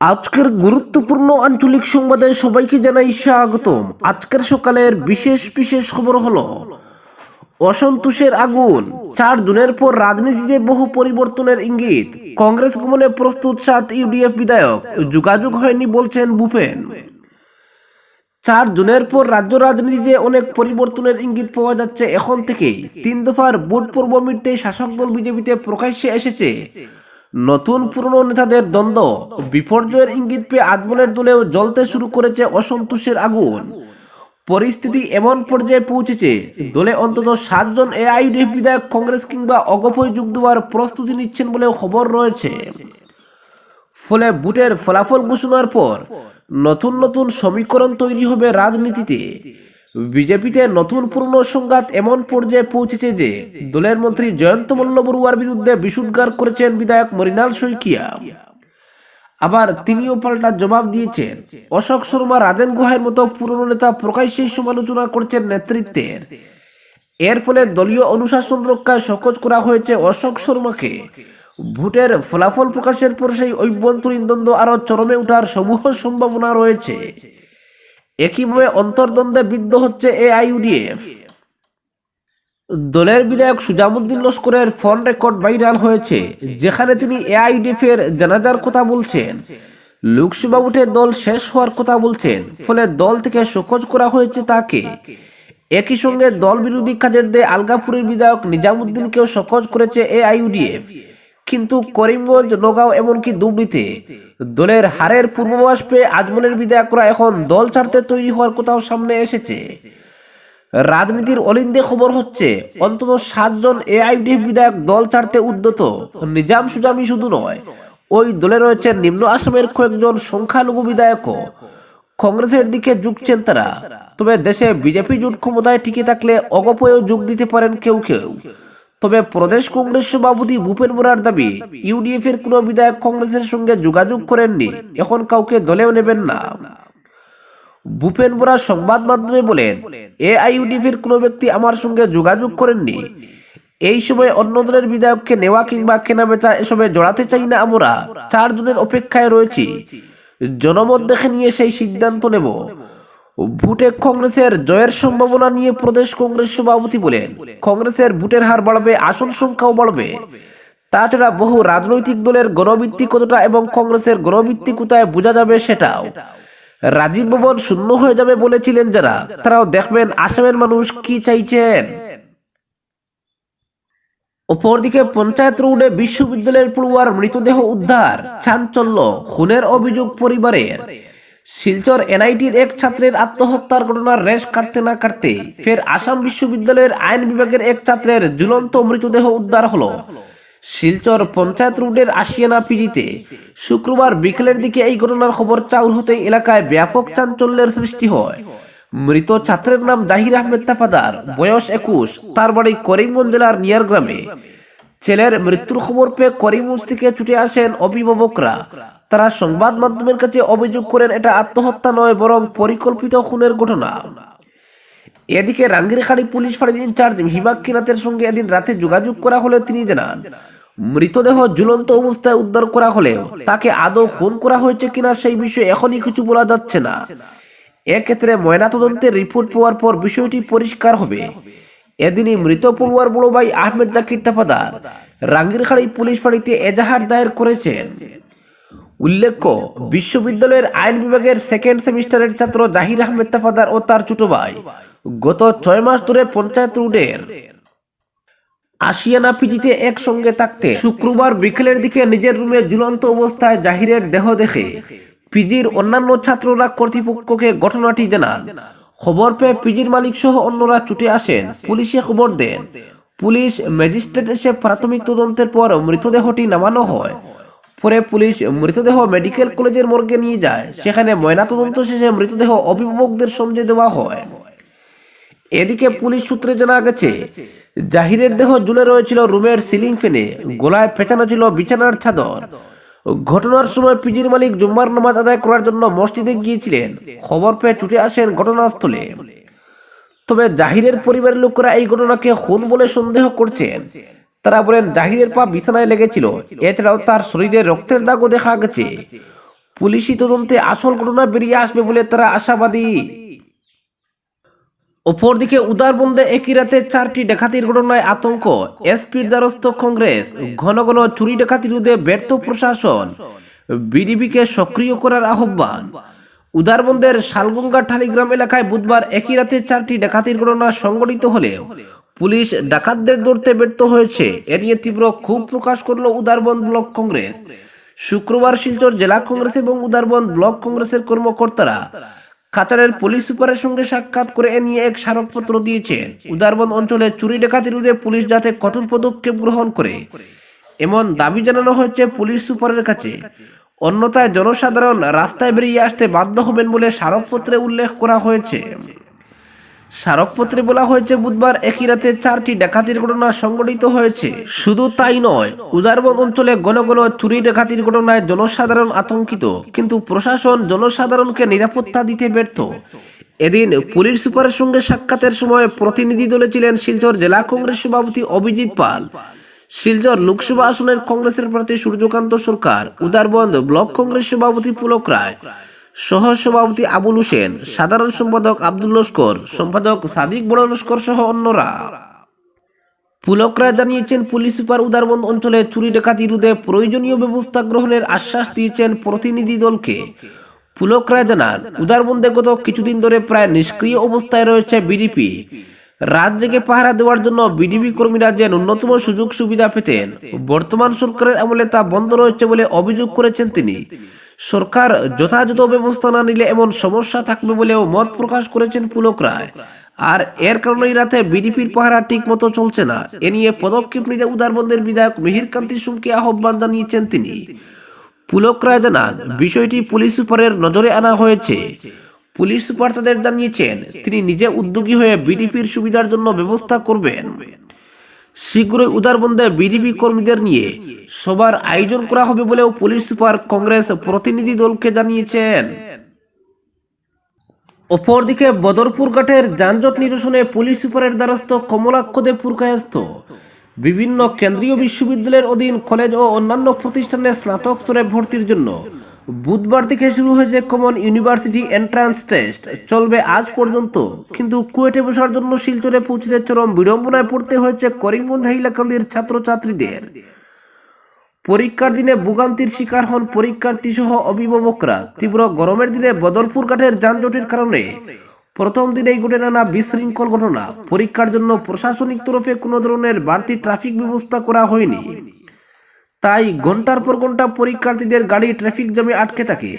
আজকের গুরুত্বপূর্ণ আঞ্চলিক সংবাদে সবাইকে জানাই স্বাগতম। আজকের সকালের বিশেষ বিশেষ খবর হলো, অসন্তোষের আগুন। চার জুনের পর রাজনীতিতে বহু পরিবর্তনের ইঙ্গিত। কংগ্রেস গমনে প্রস্তুত সাত ইউডিএফ বিধায়ক। যোগাযোগ হয়নি বলছেন ভূপেন। চার জুনের পর রাজ্য রাজনীতিতে অনেক পরিবর্তনের ইঙ্গিত পাওয়া যাচ্ছে এখন থেকেই। তিন দফার ভোট পূর্ব মিটতে শাসক দল বিজেপিতে প্রকাশ্যে এসেছে। নতুন পুরনো নেতাদের দ্বন্দ্ব। বিপর্যয়ের ইঙ্গিত পেয়ে আজমলের দলেও জ্বলতে শুরু করেছে অসন্তোষের আগুন। পরিস্থিতি এমন পর্যায়ে পৌঁছেছে, দলে অন্তত সাতজন এআইডিএফ বিধায়ক কংগ্রেস কিংবা অগপয় যোগ দেওয়ার প্রস্তুতি নিচ্ছেন বলেও খবর রয়েছে। ফলে বুটের ফলাফল ঘোষণার পর নতুন নতুন সমীকরণ তৈরি হবে রাজনীতিতে। বিজেপিতে নতুন পুরনো সংঘাত এমন পর্যায়ে পৌঁছেছে যে দলের মন্ত্রী জয়ন্ত মল্ল বড়ুয়ার বিরুদ্ধে বিশুদ্গার করেছেন বিধায়ক মরিনাল শইকিয়া। আবার তিনিও পাল্টা জবাব দিয়েছেন। অশোক শর্মা, রাজেন গুহার মতো পুরনো নেতা প্রকাশ্যে সমালোচনা করছেন নেতৃত্বের। এর ফলে দলীয় অনুশাসন রক্ষায় সকোচ করা হয়েছে অশোক শর্মাকে। ভোটের ফলাফল প্রকাশের পর সেই অভ্যন্তরীণ দ্বন্দ্ব আরও চরমে ওঠার সমূহ সম্ভাবনা রয়েছে। একইভাবে অন্তর্দ্বন্দ্বে বিদ্ধ হচ্ছে এআইইউডিএফ। দলের বিধায়ক সুজামুদ্দিন লস্করের ফোন রেকর্ড ভাইরাল হয়েছে, যেখানে তিনি এআইডিএফ এর জানাজার কথা বলছেন। লোকসভা উঠে দল শেষ হওয়ার কথা বলছেন, ফলে দল থেকে শোকজ করা হয়েছে তাকে। একই সঙ্গে দল বিরোধী কাজের দিয়ে আলগাপুরের বিধায়ক নিজামুদ্দিনকেও শোকজ করেছে এআইইউডিএফ। কিন্তু করিমগঞ্জ, নগাঁও এমনকি দুবড়িতে দলের হারের পূর্বাভাস পেয়ে আজমলের বিধায়করা এখন দল ছাড়তে তৈরি হওয়ার কথাও সামনে এসেছে। রাজনীতির অলিন্দে খবর হচ্ছে, অন্তত সাতজন এআইডিএফ বিধায়ক দল ছাড়তে উদ্যত। নিজাম সুজামি শুধু নয়, ওই দলে রয়েছে নিম্ন আসামের কয়েকজন সংখ্যালঘু বিধায়কও। কংগ্রেসের দিকে ঝুঁকছেন তারা। তবে দেশে বিজেপি জোট ক্ষমতায় টিকে থাকলে অগপয়েও যোগ দিতে পারেন কেউ কেউ। তবে প্রদেশ কংগ্রেস সভাপতি ভূপেন বোরার দাবি ইউডিএফ এর কোনো বিধায়ক কংগ্রেসের সঙ্গে যোগাযোগ করেননি। এখন কাউকে দলেও নেবেন না। ভূপেন বোরা সংবাদ মাধ্যমে বলেন এআইইউডিএফ এর কোনো ব্যক্তি আমার সঙ্গে যোগাযোগ করেননি। এই সময় অন্য দলের বিধায়ককে নেওয়া কিংবা কেনা বেচা এসবে জড়াতে চাই না আমরা। চারজনের অপেক্ষায় রয়েছি। জনমত দেখে নিয়ে সেই সিদ্ধান্ত নেব। ভোটে কংগ্রেসের জয়ের সম্ভাবনা নিয়ে প্রদেশ কংগ্রেস সভাপতি বলেন, কংগ্রেসের ভোটের হার বাড়বে, আসন সংখ্যাও বাড়বে। তাছাড়া বহু রাজনৈতিক দলের গণভিত্তি কতটা এবং কংগ্রেসের গণভিত্তি কোথায় বোঝা যাবে সেটাও রাজীব ভবন শূন্য হয়ে যাবে বলেছিলেন যারা। তারাও দেখবেন আসামের মানুষ কি চাইছেন। অপরদিকে পঞ্চায়েত রোডে বিশ্ববিদ্যালয়ের পড়ুয়ার মৃতদেহ উদ্ধার, চাঞ্চল্য, খুনের অভিযোগ পরিবারের। শিলচর এনআইটির এক ছাত্রের আত্মহত্যার ঘটনার রেশ কাটতে না কাটতে ফের আসাম বিশ্ববিদ্যালয়ের আইন বিভাগের এক ছাত্রের ঝুলন্ত মৃতদেহ উদ্ধার হলো। শিলচর পঞ্চায়েত রোডের আশিয়ানা পিজিতে শুক্রবার বিকেলের দিকে এই ঘটনার খবর চাউর হতে এলাকায় ব্যাপক চাঞ্চল্যের সৃষ্টি হয়। মৃত ছাত্রের নাম জাহির আহমেদ তাফাদার, বয়স একুশ, তার বাড়ি করিমগঞ্জ জেলার নিয়ার গ্রামে। ছেলের মৃত্যুর খবর পেয়ে করিমগঞ্জ থেকে ছুটে আসেন অভিভাবকরা। তারা সংবাদ মাধ্যমের কাছে অভিযোগ করেন, এটা আত্মহত্যা নয়, বরং পরিকল্পিত খুনের ঘটনা। এদিকে রাঙ্গিরখাড়ি পুলিশ ফাঁড়ির ইনচার্জ হিমাক্ষীনাথের সঙ্গে এদিন রাতে যোগাযোগ করা হলে তিনি জানান, মৃতদেহ ঝুলন্ত অবস্থায় উদ্ধার করা হলেও তাকে আদৌ খুন করা হয়েছে কিনা সেই বিষয়ে এখনই কিছু বলা যাচ্ছে না। এক্ষেত্রে ময়নাতদন্তের রিপোর্ট পাওয়ার পর বিষয়টি পরিষ্কার হবে। এদিনই মৃত পড়ুয়ার বড় ভাই আহমেদ জাকির তাফাদার রাঙ্গিরখাড়ি পুলিশ ফাঁড়িতে এজাহার দায়ের করেছেন। উল্লেখ্য, বিশ্ববিদ্যালয়ের আইন বিভাগের সেকেন্ড সেমিস্টারের ছাত্র জাহির আহমেদ তাফাদার ও তার ছোট ভাই গত ছয় মাস ধরে পঞ্চায়েত রোডের আশিয়ানা পিজিতে একসঙ্গে থাকতে শুক্রবার বিকেলের দিকে নিজের রুমে ঝুলন্ত অবস্থায় জাহিরের দেহ দেখে পিজির অন্যান্য ছাত্ররা কর্তৃপক্ষকে ঘটনাটি জানান। খবর পেয়ে পিজির মালিক সহ অন্যরা ছুটে আসেন। পুলিশে খবর দেন, পুলিশ ম্যাজিস্ট্রেট এসে প্রাথমিক তদন্তের পর মৃতদেহটি নামানো হয়। পরে পুলিশ মৃতদেহ মেডিকেল কলেজের মর্গে নিয়ে যায়। সেখানে ময়নাতদন্ত শেষে মৃতদেহ অভিভাবকদের সমঝে দেওয়া হয়। এদিকে পুলিশ সূত্রে জানা গেছে, জাহিরের দেহ ঝুলে রয়েছিল রুমের সিলিং ফ্যানে, গোলায় পেঁচানো ছিল বিছানার চাদর। ঘটনার সময় পিজির মালিক জুম্মার নামাজ আদায় করার জন্য মসজিদে গিয়েছিলেন। খবর পেয়ে ছুটে আসেন ঘটনাস্থলে। তবে জাহিরের পরিবারের লোকেরা এই ঘটনাকে খুন বলে সন্দেহ করছেন। তারা বলেন, জাহিরের পা বিছানায় লেগেছিল। এছাড়াও তার শরীরে রক্তের দাগও দেখা গেছে। পুলিশি তদন্তে আসল ঘটনা বেরিয়ে আসবে বলে তারা আশাবাদী। অপরদিকে উদারবন্দে একই রাতে চারটি ডাকাতির ঘটনায় আতঙ্ক। এসপির দ্বারস্থ কংগ্রেস ঘন ঘন চুরি ডাকাতি রোধে ব্যর্থ প্রশাসন। বিডিবিকে সক্রিয় করার আহ্বান। উদারবন্দের শালগঙ্গা ঠালিগ্রাম এলাকায় বুধবার একই রাতে চারটি ডাকাতির ঘটনা সংঘটিত হলেও পুলিশ ডাকাতদের ধরতে ব্যর্থ হয়েছে। এ নিয়ে তীব্র ক্ষোভ প্রকাশ করল উদারবন্দ ব্লক কংগ্রেস। শুক্রবার শিলচর জেলা কংগ্রেস এবং উদারবন্দ ব্লক কংগ্রেসের কর্মকর্তারা কাতারের পুলিশ সুপারের সঙ্গে সাক্ষাৎ করে এ নিয়ে এক স্মারকপত্র দিয়েছেন উদারবন অঞ্চলে চুরি ডাকাতি রোধে পুলিশ যাতে কঠোর পদক্ষেপ গ্রহণ করে। এমন দাবি জানানো হয়েছে পুলিশ সুপারের কাছে। অন্যথায় জনসাধারণ রাস্তায় বেরিয়ে আসতে বাধ্য হবেন বলে স্মারকপত্রে উল্লেখ করা হয়েছে। স্মারকপত্রে বলা হয়েছে, বুধবার একই রাতে চারটি ডাকাতির ঘটনা সংঘটিত হয়েছে। শুধু তাই নয়, উদারবন অঞ্চলে ঘন ঘন চুরি ডাকাতির ঘটনায় জনসাধারণ আতঙ্কিত। কিন্তু প্রশাসন জনসাধারণকে নিরাপত্তা দিতে ব্যর্থ। এদিন পুলিশ সুপারের সঙ্গে সাক্ষাতের সময় প্রতিনিধি দলে ছিলেন শিলচর জেলা কংগ্রেস সভাপতি অভিজিৎ পাল। শিলচর লোকসভা আসনের কংগ্রেসের প্রার্থী সূর্যকান্ত সরকার উদারবন্দ ব্লক কংগ্রেস সভাপতি পুলক রায় সহ সভাপতি আবুল হোসেন, সাধারণ সম্পাদক আব্দুল লস্কর, সম্পাদক সাদিক বড় লস্কর সহ অন্যরা। পুলকরা জানিয়েছেন, পুলিশ সুপার উদারবন্দ অঞ্চলে চুরি ডাকাতি রোধে প্রয়োজনীয় ব্যবস্থা গ্রহণের আশ্বাস দিয়েছেন প্রতিনিধি দলকে। পুলকরা জানান উদারবন্দে গত কিছুদিন ধরে প্রায় নিষ্ক্রিয় অবস্থায় রয়েছে বিডিপি। জেগে পাহারা দেওয়ার জন্য বিডিপি কর্মীরা যে ন্যূনতম সুযোগ সুবিধা পেতেন। বর্তমান সরকারের আমলে তা বন্ধ রয়েছে বলে অভিযোগ করেছেন তিনি। সরকার যথাযথ ব্যবস্থা না নিলে এমন সমস্যা থাকবে বলেও মত প্রকাশ করেছেন পুলক রায়। আর এর কারণেই রাতে বিডিপির পাহারা ঠিক মতো চলছে না। এ নিয়ে পদক্ষেপ নিতে উদারবন্দের বিধায়ক মিহির কান্তি সুমকে আহ্বান জানিয়েছেন তিনি। পুলক রায় জানান, বিষয়টি পুলিশ সুপারের নজরে আনা হয়েছে। পুলিশ সুপার তাদের জানিয়েছেন, তিনি নিজে উদ্যোগী হয়ে বিডিপির সুবিধার জন্য ব্যবস্থা করবেন। শীঘ্রই উদারবন্দে বিডিপি কর্মীদের নিয়ে সবার আয়োজন করা হবে বলেও পুলিশ সুপার কংগ্রেস প্রতিনিধি দলকে জানিয়েছেন। অপরদিকে বদরপুর ঘাটের যানজট নিরসনে পুলিশ সুপারের দ্বারস্থ কমলাক্ষদে পুরকায়স্থ বিভিন্ন কেন্দ্রীয় বিশ্ববিদ্যালয়ের অধীন কলেজ ও অন্যান্য প্রতিষ্ঠানে স্নাতক স্তরে ভর্তির জন্য বুধবার থেকে শুরু হয়েছে কমন ইউনিভার্সিটি এন্ট্রান্স টেস্ট। চলবে আজ পর্যন্ত। কিন্তু কুয়েটে বসার জন্য শিলচরে পৌঁছতে চরম বিড়ম্বনায় পড়তে হয়েছে করিমগঞ্জ হাইলাকান্দির ছাত্রছাত্রীদের। পরীক্ষার দিনে ভোগান্তির শিকার হন পরীক্ষার্থী সহ অভিভাবকরা। তীব্র গরমের দিনে বদরপুর ঘাটের যানজটের কারণে প্রথম দিনেই ঘটে নানা বিশৃঙ্খল ঘটনা। পরীক্ষার জন্য প্রশাসনিক তরফে কোনো ধরনের বাড়তি ট্রাফিক ব্যবস্থা করা হয়নি। তাই ঘণ্টার পর ঘণ্টা পরীক্ষার্থীদের গাড়ি ট্রাফিক জ্যামে আটকে থাকে।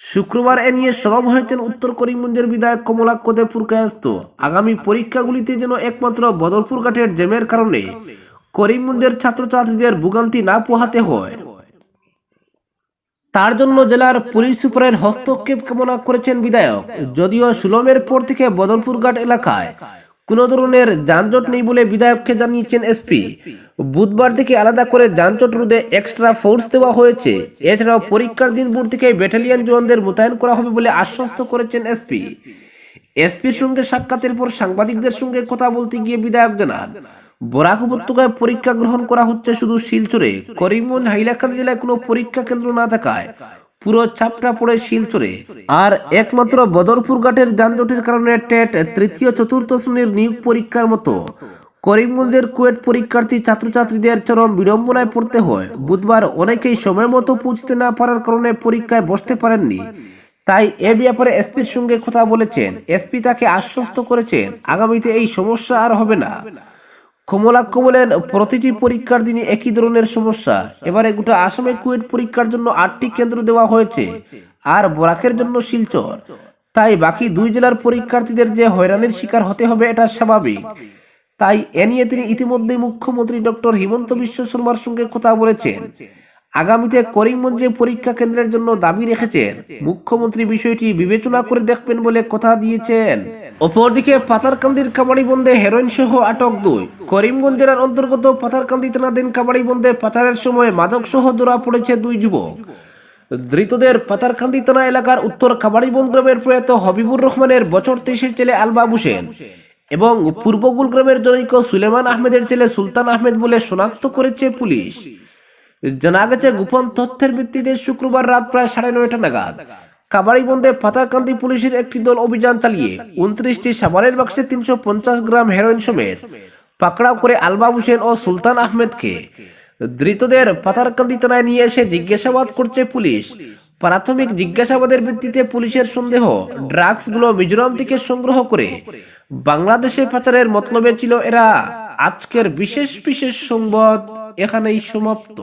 শুক্রবার এ নিয়ে সরব হয়েছেন উত্তর করিমগঞ্জের বিধায়ক কমলাক্ষদে পুরকায়স্ত আগামী পরীক্ষাগুলিতে যেন একমাত্র বদরপুর ঘাটের জ্যামের কারণে করিমগঞ্জের ছাত্রছাত্রীদের ভোগান্তি না পোহাতে হয়। তার জন্য জেলার পুলিশ সুপারের হস্তক্ষেপ কামনা করেছেন বিধায়ক। যদিও সুলমের পর থেকে বদলপুর ঘাট এলাকায় কোনো ধরনের যানজট নেই বলে বিধায়ককে জানিয়েছেন এসপি। বুধবার থেকে আলাদা করে যানজট রোধে এক্সট্রা ফোর্স দেওয়া হয়েছে। এছাড়াও পরীক্ষার দিন থেকে ব্যাটালিয়ান জওয়ানদের মোতায়েন করা হবে বলে আশ্বস্ত করেছেন এসপি। এসপির সঙ্গে সাক্ষাতের পর সাংবাদিকদের সঙ্গে কথা বলতে গিয়ে বিধায়ক জানান, বরাক উপত্যকায় পরীক্ষা গ্রহণ করা হচ্ছে শুধু শিলচরে। করিমগঞ্জ, হাইলাকান্দি জেলায় কোনো পরীক্ষা কেন্দ্র না থাকায় পুরো চাপটা পড়ে শিলচরে। আর একমাত্র বদরপুর ঘাটের যানজটের কারণে টেট তৃতীয় চতুর্থ শ্রেণির নিয়োগ পরীক্ষার মতো। করিমগঞ্জের কুয়েট পরীক্ষার্থী ছাত্রছাত্রীদের চরম বিড়ম্বনায় পড়তে হয়। বুধবার অনেকেই সময় মতো পৌঁছতে না পারার কারণে পরীক্ষায় বসতে পারেননি। তাই এ ব্যাপারে এসপির সঙ্গে কথা বলেছেন। এসপি তাকে আশ্বস্ত করেছেন, আগামীতে এই সমস্যা আর হবে না। কমলাক্ষ বলেন প্রতিটি পরীক্ষার দিনই একই ধরনের সমস্যা। এবারে গোটা আসামে কুয়েট পরীক্ষার জন্য আটটি কেন্দ্র দেওয়া হয়েছে আর বরাকের জন্য শিলচর। তাই বাকি দুই জেলার পরীক্ষার্থীদের যে হয়রানির শিকার হতে হবে এটা স্বাভাবিক। তাই এ নিয়ে তিনি ইতিমধ্যেই মুখ্যমন্ত্রী ডক্টর হিমন্ত বিশ্ব শর্মার সঙ্গে কথা বলেছেন। আগামীতে করিমগঞ্জে পরীক্ষা কেন্দ্রের জন্য দাবি রেখেছেন। মুখ্যমন্ত্রী বিষয়টি বিবেচনা করে দেখবেন বলে কথা দিয়েছেন। অপরদিকে পাতারকান্দির কাবাড়ি বন্ধে হেরোইন সহ আটক দুই। করিমগঞ্জ জেলার অন্তর্গত পাতারকান্দি থানাধীন কাবাড়ি বন্ধে পাচারের সময় মাদক সহ ধরা পড়েছে দুই যুবক। ধৃতদের পাতারকান্দি থানা এলাকার উত্তর কাবাড়িবন গ্রামের প্রয়াত হবিবুর রহমানের বছর তেইশের ছেলে আলবা হোসেন এবং পূর্বগুল গ্রামের জনৈক সুলেমান আহমেদের ছেলে সুলতান আহমেদ বলে শনাক্ত করেছে পুলিশ। জানা গেছে গোপন তথ্যের ভিত্তিতে শুক্রবার রাত প্রায় সাড়ে নয়টা নাগাদ কাবাড়িবন্দে পাতারকান্দি পুলিশের একটি দল অভিযান চালিয়ে উনত্রিশটি সাবানের বাক্সে তিনশো পঞ্চাশ গ্রাম হেরোইন সমেত পাকড়াও করে আলবাব হোসেন ও সুলতান আহমেদকে ধৃতদের পাতারকান্দি থানায় নিয়ে এসে জিজ্ঞাসাবাদ করছে পুলিশ। প্রাথমিক জিজ্ঞাসাবাদের ভিত্তিতে পুলিশের সন্দেহ, ড্রাগসগুলো মিজোরাম থেকে সংগ্রহ করে বাংলাদেশে পাচারের মতলবে ছিল এরা। আজকের বিশেষ বিশেষ সংবাদ এখানেই সমাপ্ত।